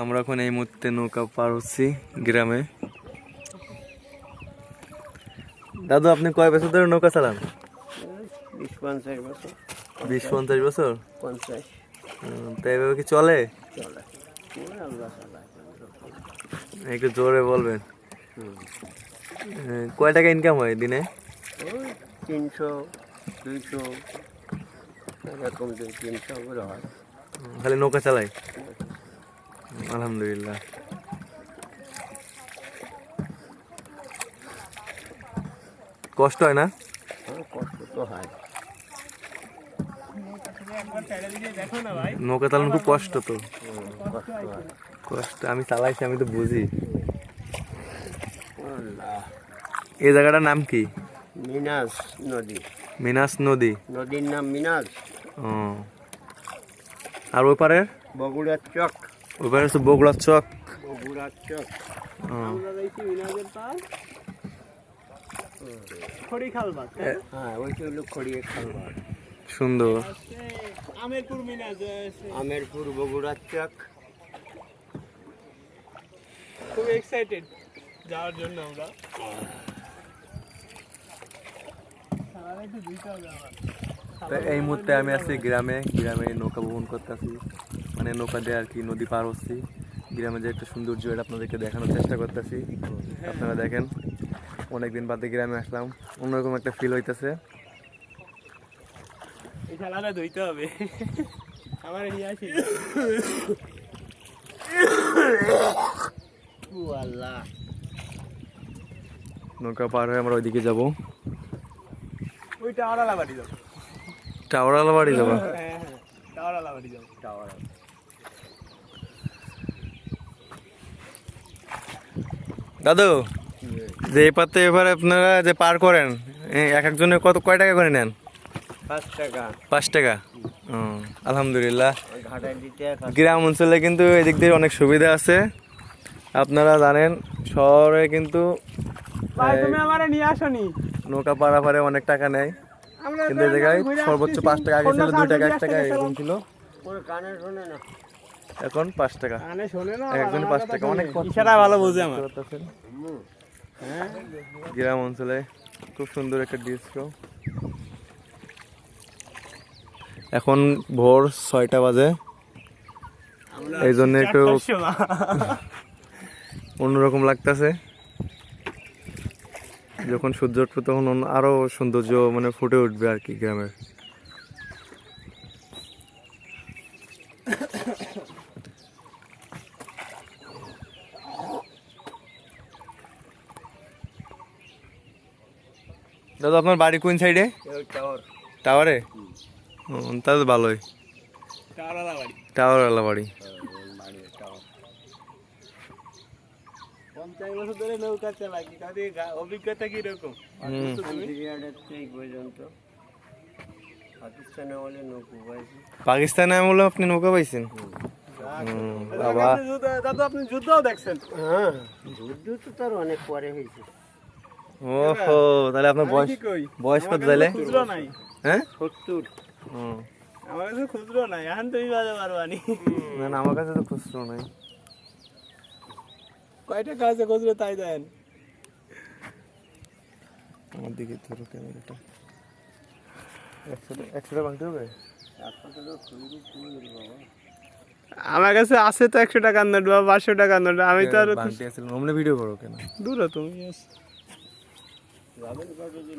আমরা এখন এই মুহূর্তে নৌকা পার হচ্ছি গ্রামে। দাদু আপনি কয় বছর ধরে নৌকা চালান? বিশ পঞ্চাশ বছর। বিশ পঞ্চাশ বছর? পঞ্চাশ। উম, তা এভাবে কি চলে? চালায় একটু জোরে বলবেন। কয় টাকা ইনকাম হয় দিনে? তিনশো দুইশো এরকম দুই তিনশো করে হয়। খালি নৌকা চালাই? আলহামদুলিল্লাহ। কষ্ট হয় না? কষ্ট তো হয় নৌকা চালানো খুব কষ্ট তো। কষ্ট আমি চালাইছি আমি তো বুঝি। এই জায়গাটার নাম কি? মিনাস নদী। মিনাস নদী। নদীর নাম মিনাস। ও। আর ওই পারে বগুড়ার চক। ওই পারে হচ্ছে বগুড়ার চক। বগুড়ার চক। ও, হ্যাঁ ওইটা হলো খড়িয়ে খালবার সুন্দর। আমেরপুর আমেরপুর বগুড়ার চক। খুব এক্সাইটেড যাওয়ার জন্য আমরা। আমার তো এই মুহূর্তে আমি আছি গ্রামে গ্রামে নৌকা ভ্রমণ করতেছি। মানে নৌকা দিয়ে আর কি নদী পার হচ্ছি। গ্রামে যে একটা সৌন্দর্য এটা আপনাদেরকে দেখানোর চেষ্টা করতেছি। আপনারা দেখেন অনেকদিন বাদে গ্রামে আসলাম। অন্যরকম একটা ফিল হইতেছে। খেলাটা ধুইতে হবে। আমার নিয়ে আসি। নৌকা পার হয়ে আমরা ওইদিকে যাব। ওই টাওয়ারালা বাড়ি যাব। টাওয়ারালা বাড়ি যাব? হ্যাঁ হ্যাঁ টাওয়ারালা বাড়ি যাব। টাওয়ার দাদু যে এপাতে এবার আপনারা যে পার করেন এক একজনের কত কয় টাকা করে নেন? পাঁচ টাকা। পাঁচ টাকা? আলহামদুলিল্লাহ। গ্রাম অঞ্চলে কিন্তু এদিক দিয়ে অনেক সুবিধা আছে। আপনারা জানেন শহরে কিন্তু ভাই এই তুমি আমারে নিয়ে আসনি। নৌকা পারাপারে অনেক টাকা নেয়। কিন্তু এই জায়গায় সর্বোচ্চ পাঁচ টাকা আগে ছিল দুই টাকা এক টাকা এরকম ছিল। ওর কানে শোনে না। এখন পাঁচ টাকা। কানে শোনে না এক একজনের পাঁচ টাকা অনেক ইশারা ভালো বোঝে আমার। হ্যাঁ গ্রাম অঞ্চলে খুব সুন্দর একটা দৃশ্য এখন ভোর ছয়টা বাজে। এই জন্য একটু অন্যরকম লাগতেছে। যখন সূর্য উঠবে তখন আরও সৌন্দর্য মানে ফুটে উঠবে আর কি গ্রামের। দাদা আপনার বাড়ি কোন সাইডে টাওয়ার টাওয়ারে ও, তাহলে ভালোই। টাওয়ারওয়ালা বাড়ি। টাওয়ার পঞ্চাশ বছর ধরে নৌকা চালাই অভিজ্ঞতা কীরকম? পর্যন্ত। পাকিস্তানে বলে নৌকো পাইছি। পাকিস্তানে আমলে আপনি নৌকা পাইছেন? বাবা। দাদু আপনি যুদ্ধও দেখছেন? হ্যাঁ যুদ্ধ তো তার অনেক পরে হয়েছে। ওহো তাহলে আপনার বয়স বয়স কত আমার কাছে তাহলে? খুচরো নাই। হ্যাঁ? হুম। আমার কাছে খুচরো নাই এখন তুমি বাজে পারবানি না না আমার কাছে তো খুচরো নাই। কয়টা কাজে খুচরো তাই দেন। আমার দিকে ধরো ক্যামেরাটা। একশোটা একশোটা ভাঙতে হবে? আমার কাছে আছে তো একশো টাকার নোট বা পাঁচশো টাকার নোট আমি তো আর ভিডিও করো কেন? দূর তুমি 咱们这边儿这是